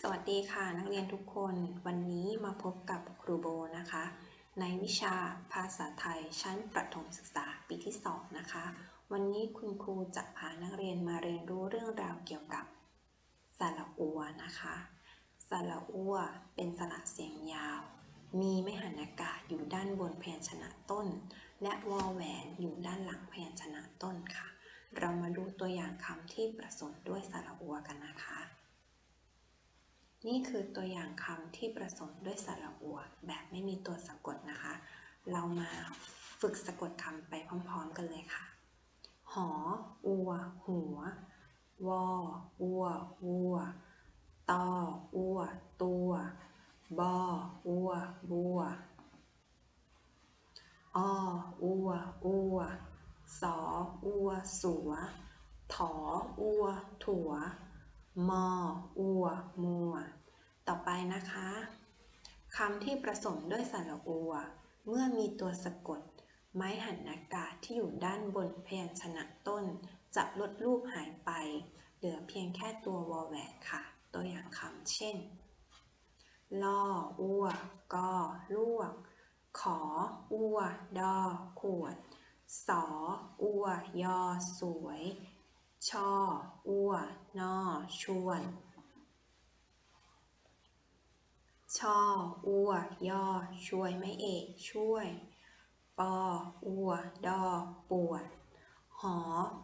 สวัสดีค่ะนักเรียนทุกคนวันนี้มาพบกับครูโบนะคะ ในวิชาภาษาไทยชั้นประถมศึกษาปีที่ 2 นะคะ วันนี้คุณครูจะพานักเรียนมาเรียนรู้เรื่องราวเกี่ยวกับสระอัวนะคะสระอัวเป็นสระเสียงยาว มีไม่หันอากาศอยู่ด้านบนพยัญชนะต้น และวอแหวนอยู่ด้านหลังพยัญชนะต้นค่ะ เรามาดูตัวอย่างคำที่ประสมด้วยสระอัวกันนะคะ นี่คือตัวอย่างคำที่ประสมด้วยสระอัว แบบไม่มีตัวสะกดนะคะ เรามาฝึกสะกดคำไปพร้อมๆกันเลยค่ะ หอ อัว หัว วอ อัว วัว ตอ อัว ตัว บอ อัว บัว ออัว อัว สอ อัว สัว ถอ อัว ถั่ว มอ อัว มัว ต่อไปนะคะคำที่ประสมด้วยสระอัว เมื่อมีตัวสะกด ไม้หันอากาศที่อยู่ด้านบนพยัญชนะต้น จะลดรูปหายไป เหลือเพียงแค่ตัววอแหวนค่ะ ตัวอย่างคำเช่นล่ออัวกอลวก ขอ อัว ดอ ขวด สอ อัว ยอ สวย ชอ อัว นอ ชวน ชอ อัว ยอ ช่วยไม่เอก ช่วย ปอ อัว ดอ ปวด หอ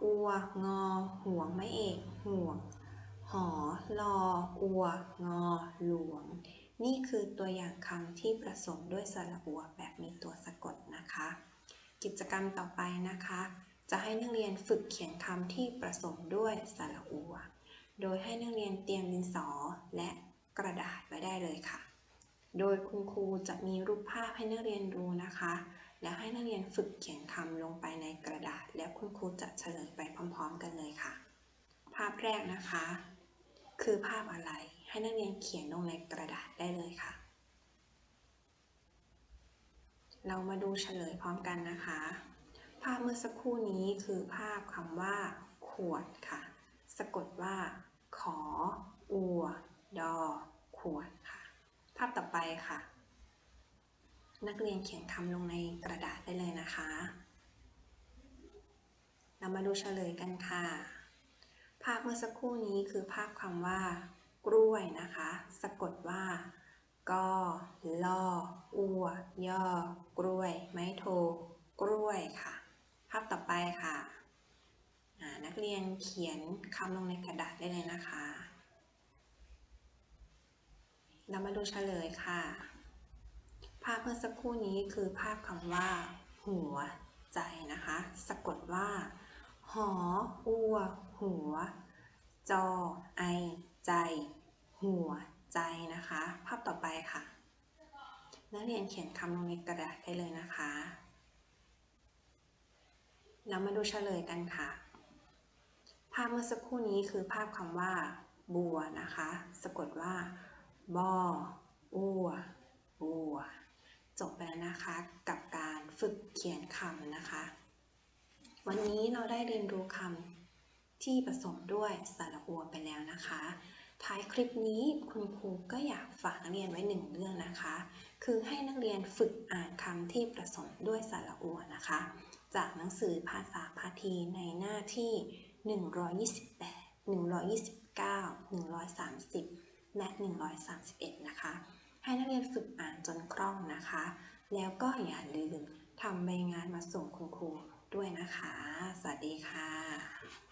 อัว งอ ห่วงไม่เอก ห่วง หอ ลอ อัว งอ หลวง นี่คือตัวอย่างคำที่ประสมด้วยสระอัวแบบมีตัวสะกดนะคะ กิจกรรมต่อไปนะคะ จะให้นักเรียนฝึกเขียนคำที่ประสมด้วยสระอัว โดยให้นักเรียนเตรียมดินสอและกระดาษไว้ได้เลยค่ะ โดยคุณครูจะมีรูปภาพให้นักเรียนดูนะคะ แล้วให้นักเรียนฝึกเขียนคำลงไปในกระดาษ แล้วคุณครูจะเฉลยไปพร้อม ๆ กันเลยค่ะ ภาพแรกนะคะ คือภาพอะไร ให้นักเรียนเขียนลงในกระดาษได้เลยค่ะ เรามาดูเฉลยพร้อมกันนะคะ ภาพเมื่อสักครู่นี้คือภาพคำว่า ขวดค่ะ สะกดว่า ขอ อัว ดอ ขวดค่ะ ภาพต่อไปค่ะ นักเรียนเขียนคำลงในกระดาษได้เลยนะคะ เรามาดูเฉลยกันค่ะ ภาพเมื่อสักครู่นี้คือภาพคำว่า กล้วยนะคะ สะกดว่า กอลออัว ยอ กล้วย ไม้โทกล้วยค่ะ ภาพต่อไปค่ะ นักเรียนเขียนคำลงในกระดาษได้เลยนะคะ เรามาดูเฉลยค่ะ ภาพเมื่อสักครู่นี้คือภาพคำว่า หัวใจนะคะ สะกดว่า หอ อัว หัว จอ ไอ ใจ หัวใจนะคะ ภาพต่อไปค่ะ นักเรียนเขียนคำลงในกระดาษได้เลยนะคะ เรามาดูเฉลยกันค่ะ ภาพเมื่อสักครู่นี้คือภาพคำว่า บัวนะคะ สะกดว่าบออัวบัว จบไปแล้วนะคะกับการฝึกเขียนคำนะคะ วันนี้เราได้เรียนรู้คำที่ผสมด้วยสระอัวไปแล้วนะคะ ท้ายคลิปนี้คุณครูก็อยากฝากนักเรียนไว้หนึ่งเรื่องนะคะ คือให้นักเรียนฝึกอ่านคำที่ผสมด้วยสระอัวนะคะ จากหนังสือภาษาพาทีในหน้าที่ 128 129 130 และ 131 นะคะ ให้นักเรียนฝึกอ่านจนคล่องนะคะ แล้วก็อย่าลืมทำใบงานมาส่งคุณครูด้วยนะคะ สวัสดีค่ะ